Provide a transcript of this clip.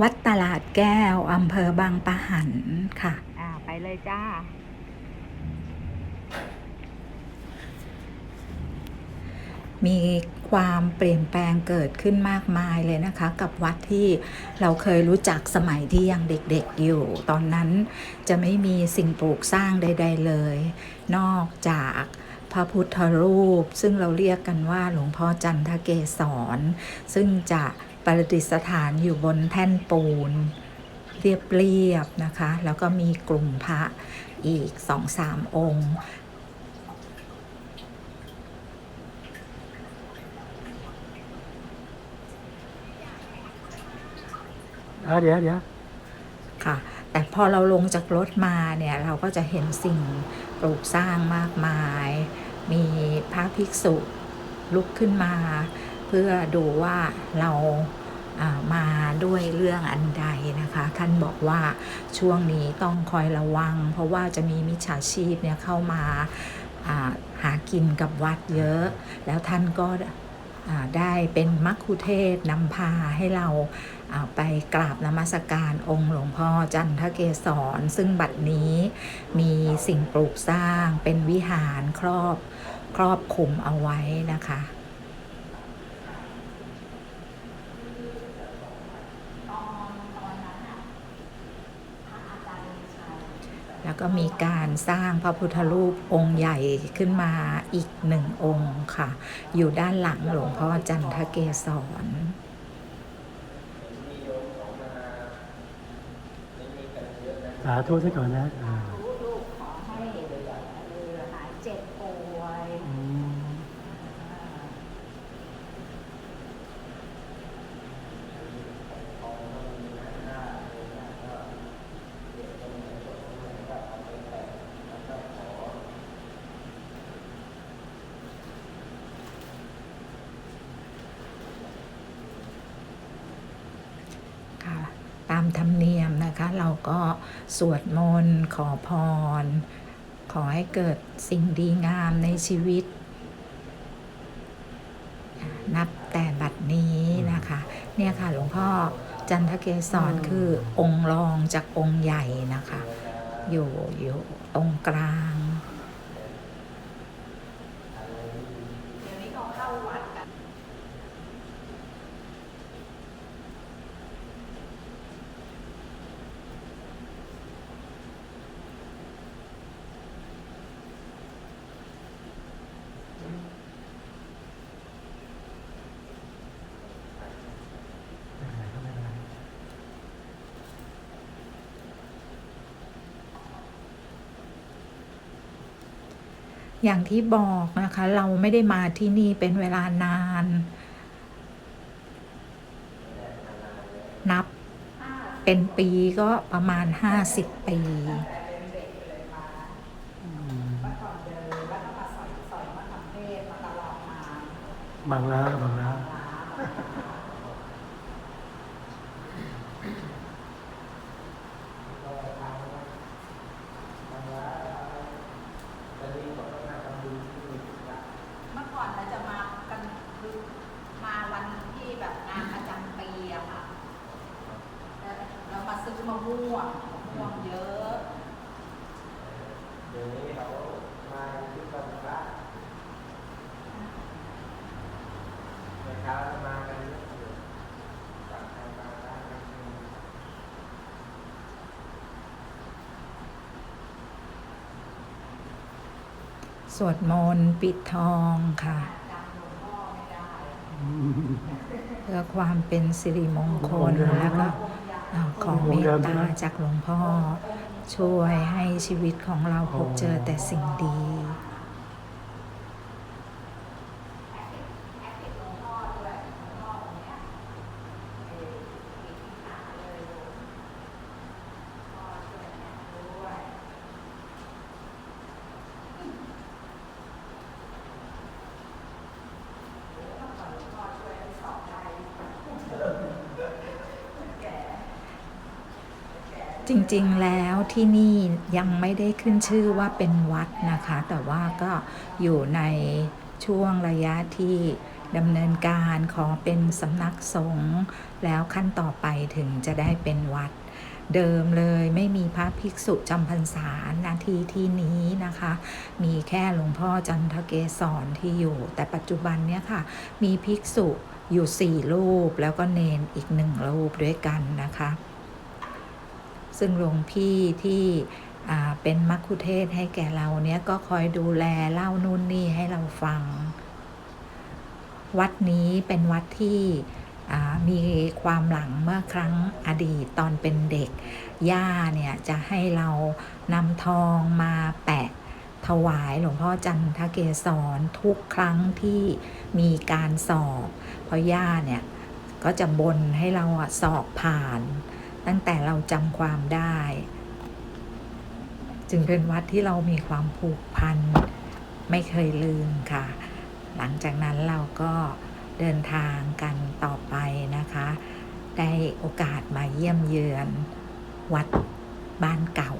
วัดตลาดแก้ว อำเภอบางปะหันค่ะ อ่าไปเลยจ้า มีความเปลี่ยนแปลงเกิดขึ้นมากมายเลยนะคะ กับวัดที่เราเคยรู้จักสมัยที่ยังเด็กๆอยู่ ตอนนั้นจะไม่มีสิ่งปลูกสร้างใด ๆเลย นอกจากพระพุทธรูป ซึ่งเราเรียกกันว่าหลวงพ่อจันทเกศร ซึ่งจะ ประดิษฐานอยู่บนแท่นปูน เรียบๆนะคะ แล้วก็มีกลุ่มพระอีกสองสามองค์อะเดี๋ยวเดี๋ยวค่ะ แต่พอเราลงจากรถมาเนี่ย เราก็จะเห็นสิ่งปลูกสร้างมากมาย มีพระภิกษุลุกขึ้นมาเพื่อดูว่าเรามาด้วยเรื่องอันใดนะคะ ท่านบอกว่าช่วงนี้ต้องคอยระวัง เพราะว่าจะมีมิจฉาชีพเนี่ยเข้ามาหากินกับวัดเยอะ แล้วท่านก็ได้เป็นมัคคุเทศก์นำพาให้เราาไปกราบนมัสการองค์หลวงพ่อจันทเกศร ซึ่งบัดนี้มีสิ่งปลูกสร้างเป็นวิหารครอบครอบคุมเอาไว้นะคะ แล้วก็มีการสร้างพระพุทธรูปองค์ใหญ่ขึ้นมาอีกหนึ่งองค์ค่ะ อยู่ด้านหลังหลวงพ่อจันทเกศรสาธุซะก่อนนะอ่า ลูกขอให้หายเจ็บป่วย อืม ค่ะตาม ธรรมเนียมนะคะ เราก็สวดมนต์ขอพร ขอให้เกิดสิ่งดีงามในชีวิต นับแต่บัดนี้นะคะ เนี่ยค่ะหลวงพ่อจันทเกศรคือองค์รองจากองค์ใหญ่นะคะ อยู่อยู่ตรงกลาง ไม่เป็นไรก็ไม่เป็นไร อย่างที่บอกนะคะ เราไม่ได้มาที่นี่เป็นเวลานาน นับเป็นปีก็ประมาณ50ปีอืมบางร้าบางร้าน เมื่อก่อนเราจะมากันคือมาวัน ที่แบบงานประจำปีอะค่ะ แล้วเรามาซื้อมะม่วงมะม่วงเยอะ เดี๋ยวนี้เรามาที่วันพระเมื่อเช้าเรามากันเยอะอยู่ต่างคนต่างร้านกันอยู่สวดมนต์ปิดทองค่ะอืม เพื่อความเป็นสิริมงคลแล้วก็ขอเมตตาจากหลวงพ่อ ช่วยให้ชีวิตของเราพบเจอแต่สิ่งดี จริงๆแล้วที่นี่ยังไม่ได้ขึ้นชื่อว่าเป็นวัดนะคะ แต่ว่าก็อยู่ในช่วงระยะที่ดำเนินการขอเป็นสำนักสงฆ์แล้วขั้นต่อไปถึงจะได้เป็นวัด เดิมเลยไม่มีพระภิกษุจำพรรษานาที่ที่นี้นะคะ มีแค่หลวงพ่อจันทเกศรที่อยู่ แต่ปัจจุบันเนี้ยค่ะ มีภิกษุอยู่สี่รูปแล้วก็เนนอีกหนึ่งรูปด้วยกันนะคะ ซึ่งหลวงพี่ที่เป็นมัคคุเทศให้แก่เราเนี้ยก็คอยดูแลเล่านู่นนี่ให้เราฟัง วัดนี้เป็นวัดที่มีความหลังเมื่อครั้งอดีตตอนเป็นเด็ก ย่าเนี่ยจะให้เรานำทองมาแปะถวายหลวงพ่อจันทเกศรทุกครั้งที่มีการสอบ เพราะย่าเนี่ยก็จะบนให้เราสอบผ่าน ตั้งแต่เราจำความได้ จึงเป็นวัดที่เรามีความผูกพัน ไม่เคยลืมค่ะ หลังจากนั้นเราก็เดินทางกันต่อไปนะคะ ได้โอกาสมาเยี่ยมเยือนวัดบ้านเก่า